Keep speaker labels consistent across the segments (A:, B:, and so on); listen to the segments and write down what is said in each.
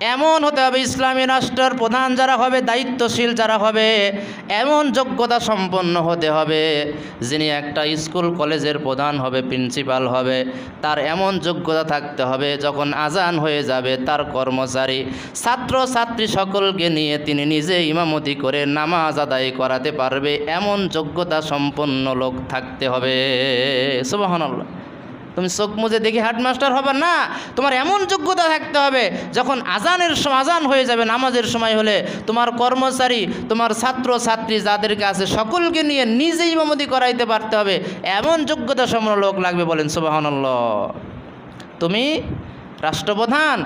A: এমন হতে হবে, ইসলামী রাষ্ট্রের প্রধান যারা হবে, দায়িত্বশীল যারা হবে, এমন যোগ্যতা সম্পন্ন হতে হবে, যিনি একটা স্কুল, কলেজের প্রধান হবে, প্রিন্সিপাল হবে, তার এমন যোগ্যতা থাকতে হবে, যখন আজান হয়ে যাবে, তার কর্মচারী, ছাত্র, ছাত্রী সকলকে নিয়ে তিনি নিজে ইমামতি করে নামাজ আদায় করাতে পারবে, এমন যোগ্যতা সম্পন্ন লোক থাকতে হবে, সুবহানাল্লাহ। তুমি চোখ মুজে দেখে হেডমাস্টার হবে না, তোমার এমন যোগ্যতা থাকতে হবে, যখন আজানের আজান হয়ে যাবে, নামাজের সময় হলে তোমার কর্মচারী, তোমার ছাত্র, ছাত্রী যাদেরকে আছে সকলকে নিয়ে নিজেই ইমামতি করাইতে পারতে হবে, এমন যোগ্যতা সম্পন্ন লোক লাগবে বলেন, সুবহানাল্লাহ। তুমি রাষ্ট্রপ্রধান,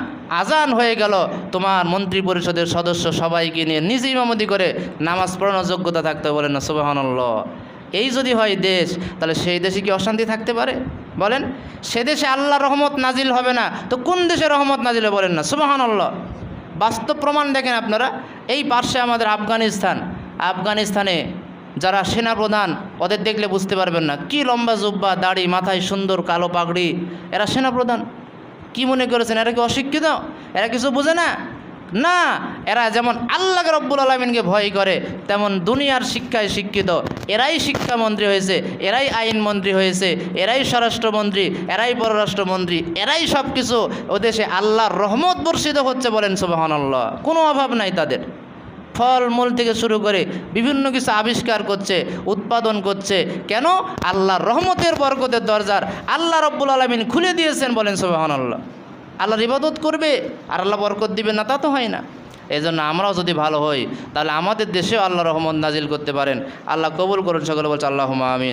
A: আজান হয়ে গেল, তোমার মন্ত্রী পরিষদের সদস্য সবাইকে নিয়ে নিজে ইমামতি করে নামাজ পড়ানোর যোগ্যতা থাকতে বলেন না সুবহানাল্লাহ। এই যদি হয় দেশ, তাহলে সেই দেশে কি অশান্তি থাকতে পারে? বলেন, সে দেশে আল্লাহ রহমত নাজিল হবে না, তো কোন দেশে রহমত নাজিল বলেন না? সুবহানাল্লাহ। বাস্তব প্রমাণ দেখেন আপনারা, এই পার্শ্বে আমাদের আফগানিস্তান। আফগানিস্তানে যারা সেনাপ্রধান, ওদের দেখলে বুঝতে পারবেন না, কি লম্বা জুব্বা, দাড়ি, মাথায় সুন্দর কালো পাগড়ি, এরা সেনাপ্রধান। কি মনে করেছেন, এরা কি অশিক্ষিত? এরা কিছু বোঝে না? না এরা যেমন আল্লাহ রব্বুল আলমিনকে ভয় করে, তেমন দুনিয়ার শিক্ষায় শিক্ষিত। এরাই শিক্ষামন্ত্রী হয়েছে, এরাই আইনমন্ত্রী হয়েছে, এরাই স্বরাষ্ট্রমন্ত্রী, এরাই পররাষ্ট্রমন্ত্রী, এরাই সব কিছু ও দেশে আল্লাহর রহমত বর্ষিত হচ্ছে বলেন সুবাহানাল্লাহ। কোনো অভাব নাই তাদের। ফল মূল থেকে শুরু করে বিভিন্ন কিছু আবিষ্কার করছে, উৎপাদন করছে। কেন? আল্লাহর রহমতের বরকতের দরজার আল্লাহ রব্বুল আলমিন খুলে দিয়েছেন বলেন সুবাহানাল্লাহ। আল্লাহর ইবাদত করবে আর আল্লাহ বরকত দিবে না, তা তো হয় না। এই জন্য আমরাও যদি ভালো হই, তাহলে আমাদের দেশেও আল্লাহ রহমত নাজিল করতে পারেন। আল্লাহ কবুল করুন, সকলে বলছে আল্লাহ আমিন।